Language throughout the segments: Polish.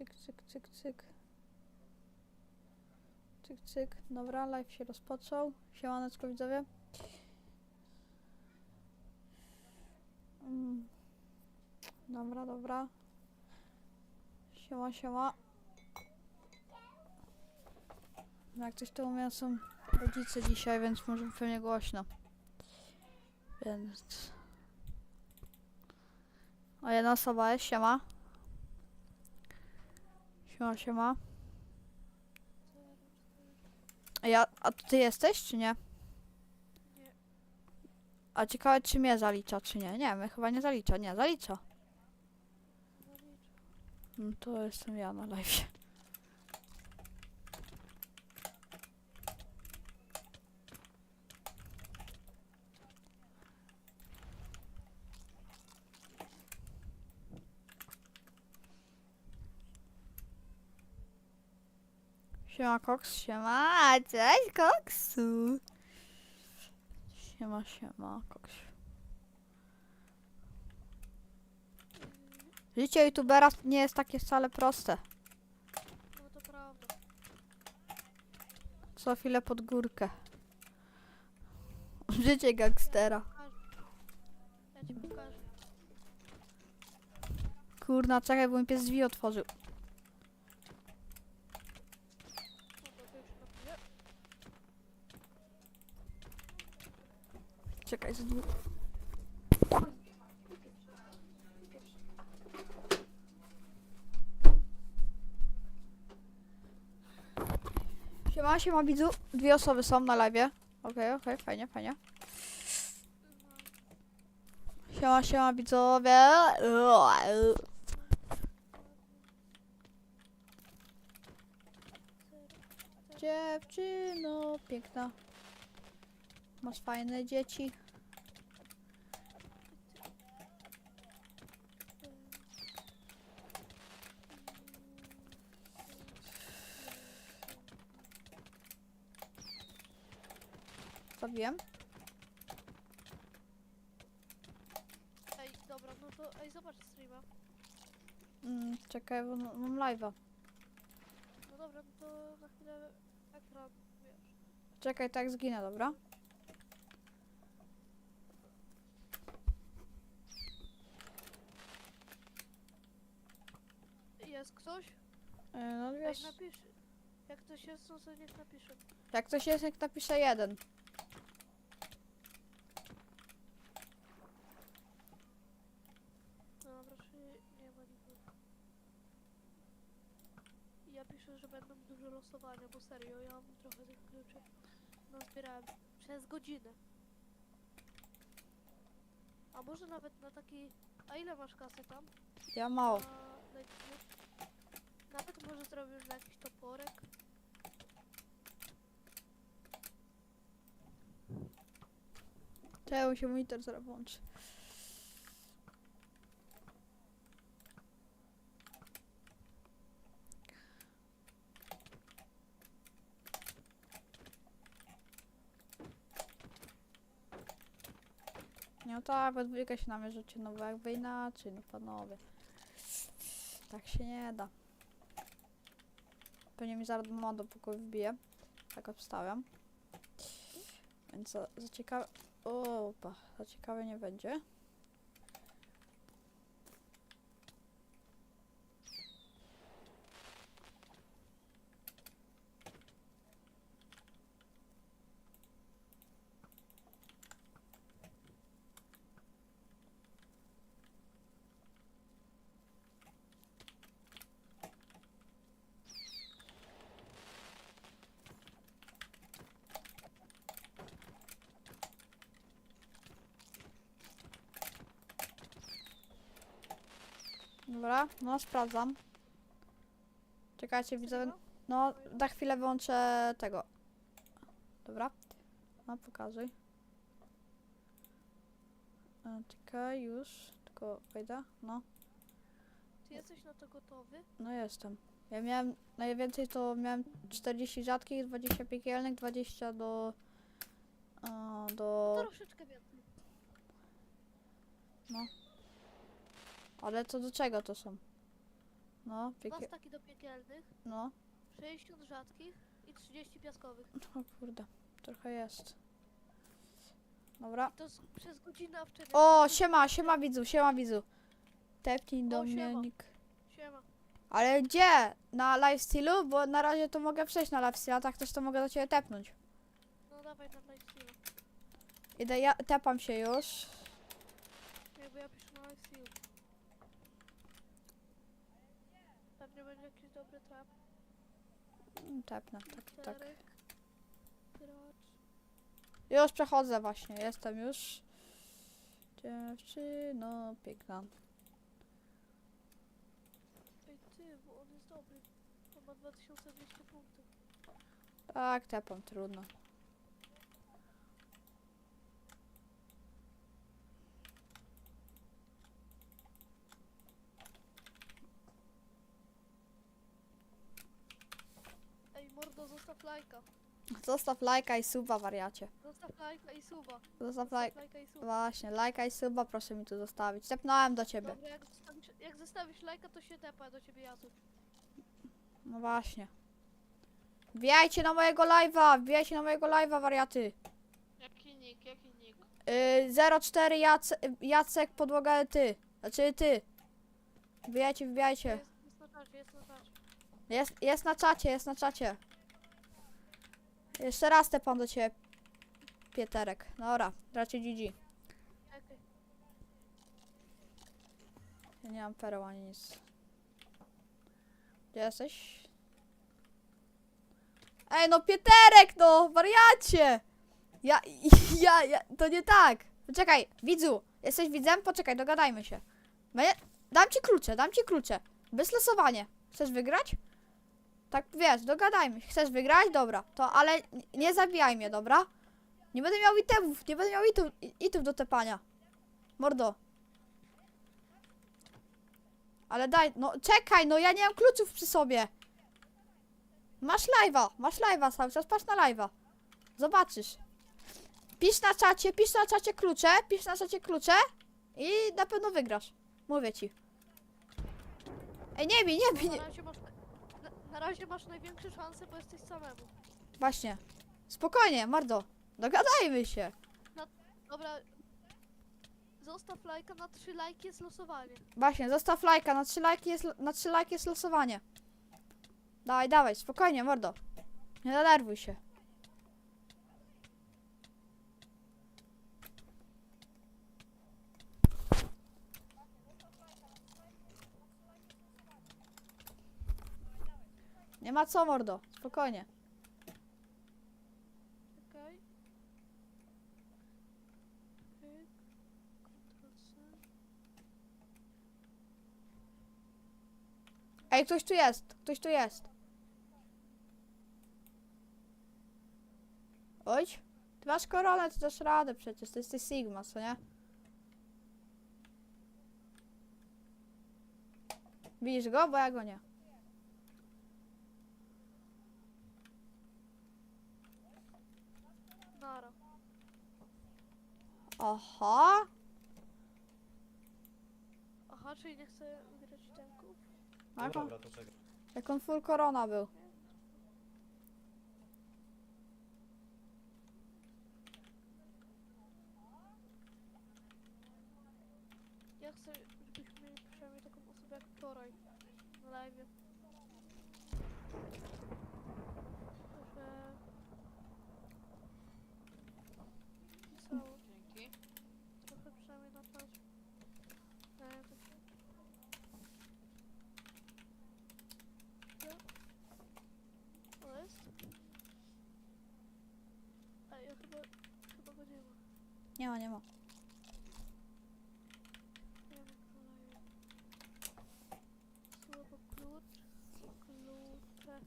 Cyk, cyk, cyk, cyk. Cyk, cyk. Dobra, live się rozpoczął. Siemaneczko widzowie. Mm. Dobra, dobra. Siema, siema. No Jak coś to u mnie są rodzice dzisiaj, więc może pewnie głośno. Więc... O, jedna osoba jest, siema. Siema, siema. A Ja, a ty jesteś, czy nie? Nie. A ciekawe, czy mnie zalicza, czy nie? Nie, mnie chyba nie zalicza. Nie, zalicza. No to jestem ja na live. Siema Koks, siema, cześć Koksu. Siema, siema Koks. Życie youtubera nie jest takie wcale proste. No to prawda. Co chwilę pod górkę. Życie gangstera. Ja ci pokażę. Kurna, czekaj, bo mi pies drzwi otworzył. No to już napiję. Czekaj, drzwi. Siema, siema widzu. Dwie osoby są na live. Okej, okej, fajnie, fajnie. Siema, siema widzowie. Dziewczyno, piękna. Masz fajne dzieci. Zabiłem. Ej, dobra, no to ej, zobacz streama. Mm, czekaj, bo no- mam live'a. No dobra, no to na chwilę ekran, wiesz. Czekaj, tak zginę, dobra? Jest ktoś? Jak napisz. Jak ktoś jest, to sobie niech napisze. jak coś jest, jak napiszę jeden. No raczej nie ma nikogo. Ja piszę, że będą duże losowania, bo serio, ja mam trochę tych kluczy. No zbierałem przez godzinę. A może nawet na taki... A ile masz kasy tam? Ja mało. Na, Nawet może zrobisz na jakiś toporek. Czemu się monitor zaraz włączy? No tak, we dwójkę się namierzycie, no bo jakby inaczej, no panowie. Tak się nie da. Pewnie mi zaraz mama do pokoju wbije. Tak obstawiam. Więc za, za ciekawe... Opa, za ciekawe nie będzie. Dobra, no sprawdzam. Czekajcie, widzę. No, za chwilę wyłączę tego. Dobra. No, pokazuj. E, czekaj, już. Tylko wejdę. No, Ty jesteś na to gotowy? no jestem. Ja miałem, najwięcej to miałem 40 rzadkich, 20 piekielnych, 20 do... e, do... Troszeczkę więcej. Ale to do czego to są? No, Dwa staki do piekielnych, No, 60 rzadkich i 30 piaskowych. o kurde, trochę jest. Dobra. To jest przez godzinę, wczoraj... O, siema, siema widzu, siema widzu. Tepnij do O, mnie siema. nick. Siema. Ale gdzie? Na lifestylu? Bo na razie to mogę przejść na lifestyle, a tak też to mogę do ciebie tepnąć. No dawaj na lifestyle. Idę, ja tepam się już. Jakby ja piszę na lifestyle. Będzie jakiś dobry trap. Mm, Tepnę, tak, tak. Już przechodzę właśnie, jestem już. Dziewczyno piękna. Ej ty, bo on jest dobry. On ma 2200 punktów. Tak, tepam, trudno. Ej mordo, zostaw lajka. Zostaw lajka i suba, wariacie. Zostaw lajka i suba. Zostaw laj... lajka i suba. Właśnie, lajka i suba proszę mi tu zostawić. Tepnąłem do ciebie. Dobra, jak zostawisz, jak zostawisz lajka, to się tepa do ciebie Jacek. No właśnie. Wbijajcie na mojego live'a, wbijajcie na mojego live'a, wariaty. Jaki nick, jaki nick? Yy, 04 Jace, Jacek, podłoga ty. Znaczy ty. Wbijajcie, wbijajcie. Jest, jest na czacie, jest na czacie. Jest, jest na czacie, jest na czacie. Jeszcze raz tepam do ciebie. Pieterek. Dobra, raczej GG. Ja nie mam pereł ani nic. Gdzie jesteś? Ej, no Pieterek, no! Wariacie! Ja, ja, ja, to nie tak. Poczekaj, widzu, jesteś widzem? Poczekaj, dogadajmy się. Dam ci klucze, dam ci klucze. Bez losowania. Chcesz wygrać? Tak, wiesz, dogadajmy. Chcesz wygrać? Dobra, to ale nie zabijaj mnie, dobra? Nie będę miał itemów, nie będę miał itów, itów do tepania. Mordo. Ale daj, no czekaj, no ja nie mam kluczów przy sobie. Masz live'a, masz live'a cały czas, patrz na live'a. Zobaczysz. Pisz na czacie, pisz na czacie klucze, pisz na czacie klucze i na pewno wygrasz. Mówię ci. Ej, nie bij, nie bij, nie. Na, razie masz największe szanse, bo jesteś samemu. Właśnie. Spokojnie, mordo. Dogadajmy się. Dobra. Zostaw lajka, na 3 lajki jest losowanie. Właśnie, zostaw lajka, na trzy lajki jest, na trzy lajki jest losowanie. Dawaj, dawaj, spokojnie, mordo. Nie denerwuj się. Nie ma co, mordo. Spokojnie. Czekaj. Pyk. Ctrl C. Ej, ktoś tu jest, ktoś tu jest. Oj, ty masz koronę, ty dasz radę przecież, to jesteś Sigma, co nie? Widzisz go? Bo ja go nie. Aha, Aha, czyli nie chcę wygrać temków? jak on, Dobra, to czekaj. jak on full korona był. Ja chcę, żebyśmy mieli przynajmniej taką osobę jak wczoraj na live. Że... Pisało Dzięki. trochę przynajmniej na czacie. Nie, to się... Ja? O, jest? Ej, ja chyba... chyba go nie ma. Nie ma, nie ma. Nie ma kolejny. Słowo klucz. Klucze.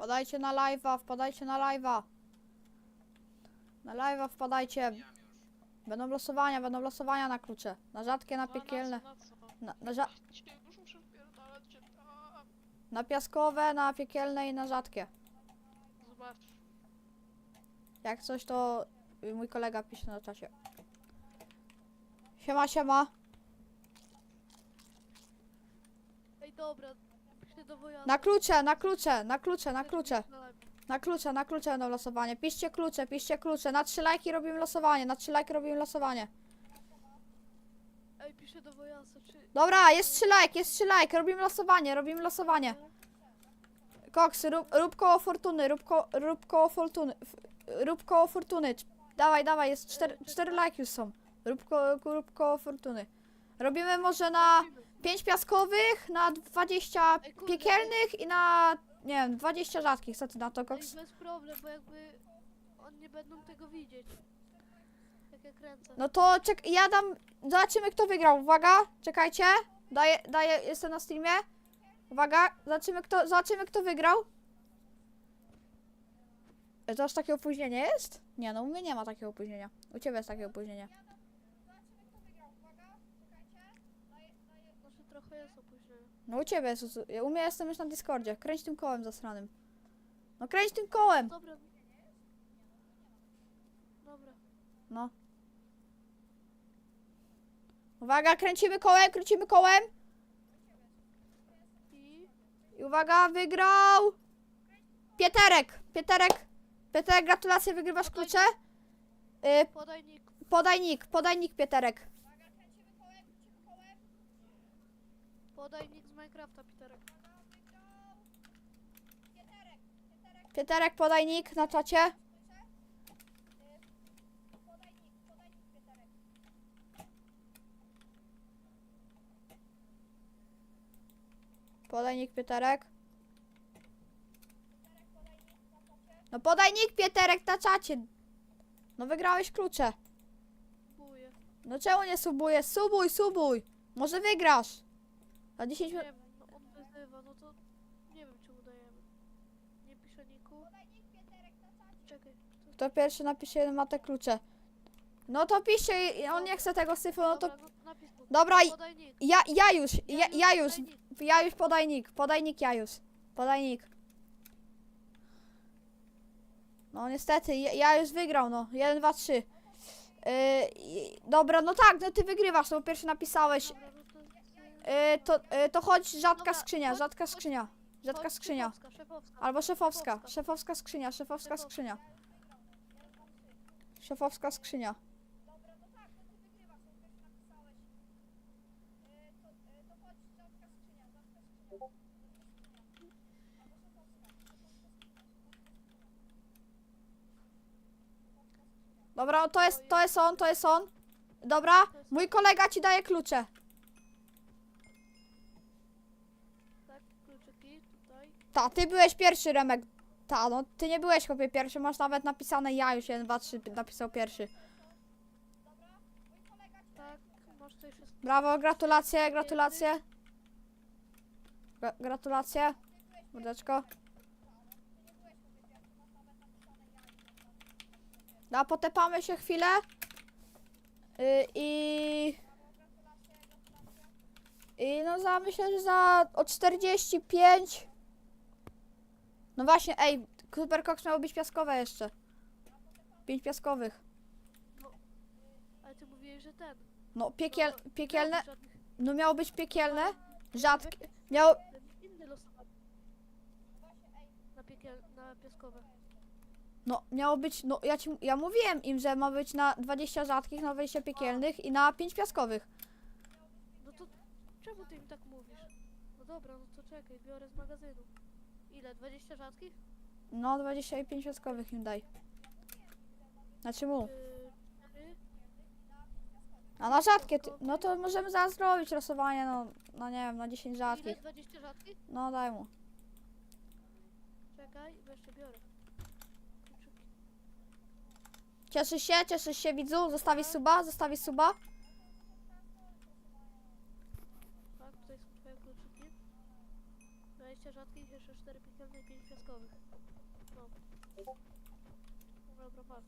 Wpadajcie na live'a, wpadajcie na live'a. Na live'a wpadajcie. Będą losowania, będą losowania na klucze. Na rzadkie, na piekielne. Na? Na? Na, ża- piaskowe, na piekielne i na rzadkie. Zobacz. Jak coś, to mój kolega pisze na czasie. Siema, siema. Ej, dobra. Na klucze, na klucze, na klucze, na klucze. Na klucze, na klucze będą losowanie. Piszcie klucze, piszcie klucze. Na trzy lajki robimy losowanie, na trzy lajki robimy losowanie. Ej, piszę do wojasa, czy... Dobra, jest trzy lajki, jest trzy lajki. Robimy losowanie, robimy losowanie. Koks, rób, rób koło fortuny, rób, ko, rób koło fortuny. Rób koło fortuny. Dawaj, dawaj, jest cztery, cztery lajki już są. Rób, ko, rób koło fortuny. Robimy może na. 5 piaskowych, na 20 Ej, kurde, piekielnych i na, nie wiem, 20 rzadkich. Co ty na to, Ej, Koks? bez problem, bo jakby... Oni nie będą tego widzieć. Jak ja kręcę. No to czek, ja dam, zobaczymy kto wygrał. Uwaga, czekajcie. Daję, daję, jestem na streamie. Uwaga, zobaczymy kto, zobaczymy kto wygrał. E, To aż takie opóźnienie jest? Nie, no u mnie nie ma takiego opóźnienia. U ciebie jest takie opóźnienie. Znaczy trochę jest opóźnienie. No u ciebie jest, u mnie jestem już na Discordzie. Kręć tym kołem zasranym. No kręć tym kołem! Dobra. Dobra. No. Uwaga, kręcimy kołem, kręcimy kołem. I... I uwaga, wygrał! Pieterek! Pieterek! Pieterek, gratulacje, wygrywasz klucze. Y, Podajnik. podaj nick, podaj nick Pieterek. Podajnik z Minecrafta, Piterek. Pieterek, podaj nick na czacie. Podaj nick Pieterek. No podaj nick Pieterek na czacie. No wygrałeś klucze. No czemu nie subujesz? Subuj, subuj. Może wygrasz. Za 10 Nie minut. wiem, no on wyzywa, no to... Nie wiem, czy udajemy. Nie pisze Niku. Czekaj. to- Kto pierwszy napisze ma te klucze. No to pisze, i on nie chce tego syfu, no to... Dobra, no, napisz mu. Dobra, i- ja, ja już, ja, ja już, ja już podaj nick, podaj nick ja już. Podaj nick. No niestety, ja, ja już wygrał, no. 1, 2, 3. Yy, i- dobra, no tak, no ty wygrywasz, no bo pierwszy napisałeś. Dobra, no to... Yy, to, yy, to chodź rzadka Dobra, skrzynia, chodź- rzadka chodź- skrzynia. Rzadka Chodź, skrzynia. Szefowska, szefowska. Albo szefowska, Szefowska. szefowska skrzynia, szefowska Szefowska. skrzynia. Szefowska skrzynia. Dobra, to jest, to jest on, to jest on. Dobra, mój kolega ci daje klucze. Tak, kluczyki tutaj. Ta, ty byłeś pierwszy, Remek. Ta, no ty nie byłeś chłopie pierwszy, masz nawet napisane ja już 1, 2, 3 napisał pierwszy. Tak, masz tutaj wszystko. Brawo, gratulacje, gratulacje. Gra gratulacje. Mordeczko. No, potepamy się chwilę. Y, I... I no za, myślę, że za o 45... No właśnie, ej, Super Cox miało być piaskowe jeszcze. Pięć piaskowych. Ale ty mówiłeś, że ten. No, piekiel, No, piekielne, nie ma żadnych- no miało być piekielne, rzadkie, miało, Inny losowanie. Na piekiel, na piaskowe. no miało być, no ja ci, ja mówiłem im, że ma być na 20 rzadkich, na 20 piekielnych i na 5 piaskowych. No to czemu ty im tak mówisz? No dobra, no to czekaj, biorę z magazynu. Ile? 20 rzadkich? No 25 piaskowych im daj. Znaczy mu. Yy, cztery? A na rzadkie, ty, no to możemy zaraz zrobić losowanie, no, no nie wiem, na 10 Ile? rzadkich. 20 rzadkich? No daj mu. Czekaj, bo jeszcze biorę. Kluczyki. Cieszysz się, cieszysz się widzu? Zostawisz suba, zostawisz suba? Tak, tutaj są twoje kluczyki. 20 rzadkich, jeszcze 4 piekielne i 5 piaskowych. No. Dobra, patrz.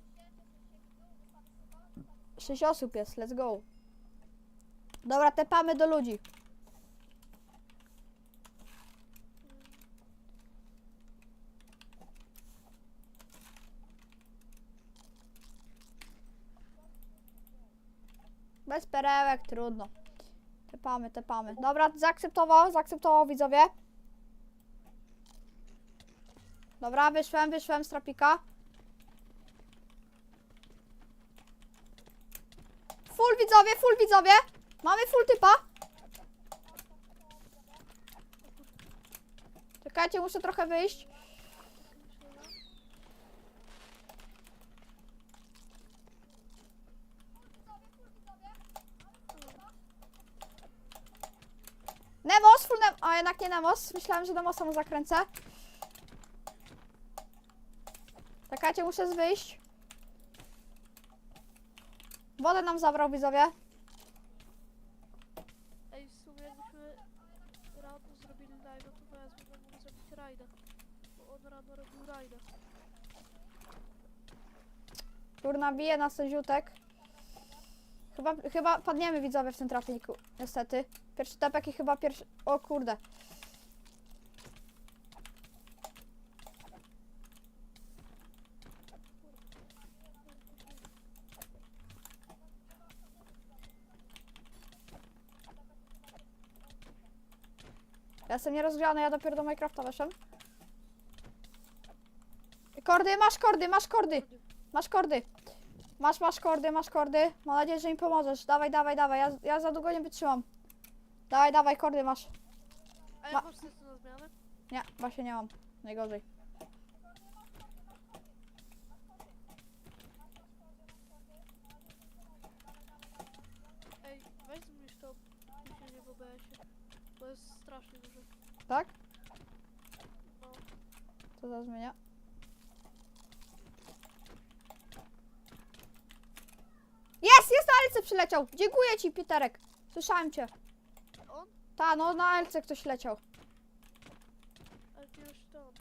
6 osób jest, let's go. Dobra, tepamy do ludzi. Bez perełek, trudno. Tepamy, tepamy. Dobra, zaakceptował, zaakceptował widzowie. Dobra, wyszłem, wyszłem z trapika. Full widzowie, full widzowie. Mamy full typa. Czekajcie, muszę trochę wyjść. Nemos, full nem... A jednak nie Nemos. Myślałem, że Nemosa mu zakręcę. Czekajcie, muszę wyjść. Wodę nam zabrał widzowie. Ej, w sumie jakbyśmy rano zrobili live, to wezmę, bo mogę zrobić rajda. Bo on rano robił rajda. Kurna, bije nas ten ziutek. Chyba, chyba padniemy widzowie w tym trafiku, niestety. Pierwszy tepek i chyba pierwszy... O kurde. Ja jestem nierozgrzany, ja dopiero do Minecrafta weszłem. Kordy, masz kordy, masz kordy. Masz kordy. Masz, masz kordy, masz kordy. Mam nadzieję, że mi pomożesz. Dawaj, dawaj, dawaj. Ja, ja za długo nie wytrzymam. Dawaj, dawaj, kordy masz. A Ma- jak masz na zmianę? Nie, właśnie nie mam. Najgorzej. Ej, weź zmniejsz to opóźnienie w OBS-ie. Bo jest strasznie duże. Tak? No. Co za zmienia? Jest, jest na Elce przyleciał. Dziękuję ci, Piterek. Słyszałem cię. On? Ta, no na Elce ktoś leciał. Ale ty już to.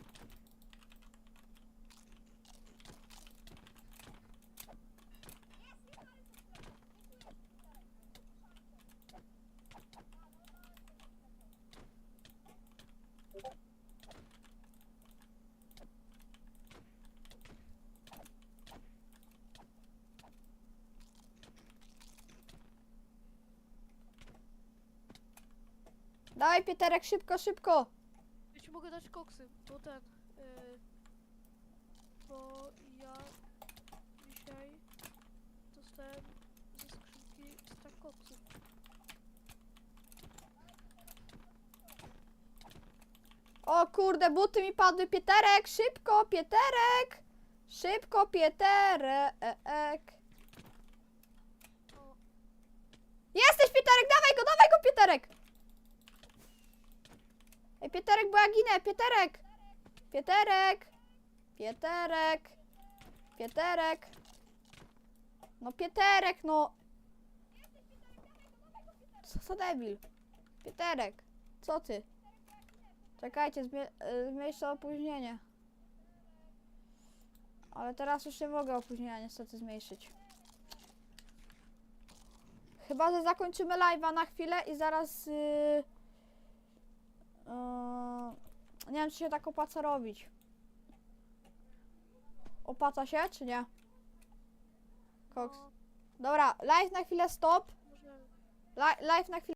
Dawaj, Piterek, szybko, szybko. Ja ci mogę dać koksy, bo ten. Yy, bo ja dzisiaj dostałem ze skrzynki stak koksów. O kurde, buty mi padły. Pieterek, szybko, Pieterek. Szybko, Pieterek. Jesteś, Pieterek, dawaj go, dawaj go, Pieterek. Ej, Pieterek, bo ja ginę, Pieterek. Pieterek. Pieterek. Pieterek. No, Pieterek, no. Co za debil. Pieterek, co ty? Czekajcie, y, zmniejszę opóźnienie. Ale teraz już nie mogę opóźnienia niestety zmniejszyć. Chyba, że zakończymy live'a na chwilę i zaraz. Yy, yy, nie wiem, czy się tak opłaca robić. Opłaca się, czy nie? Koks. Dobra, live na chwilę stop. live na chwilę.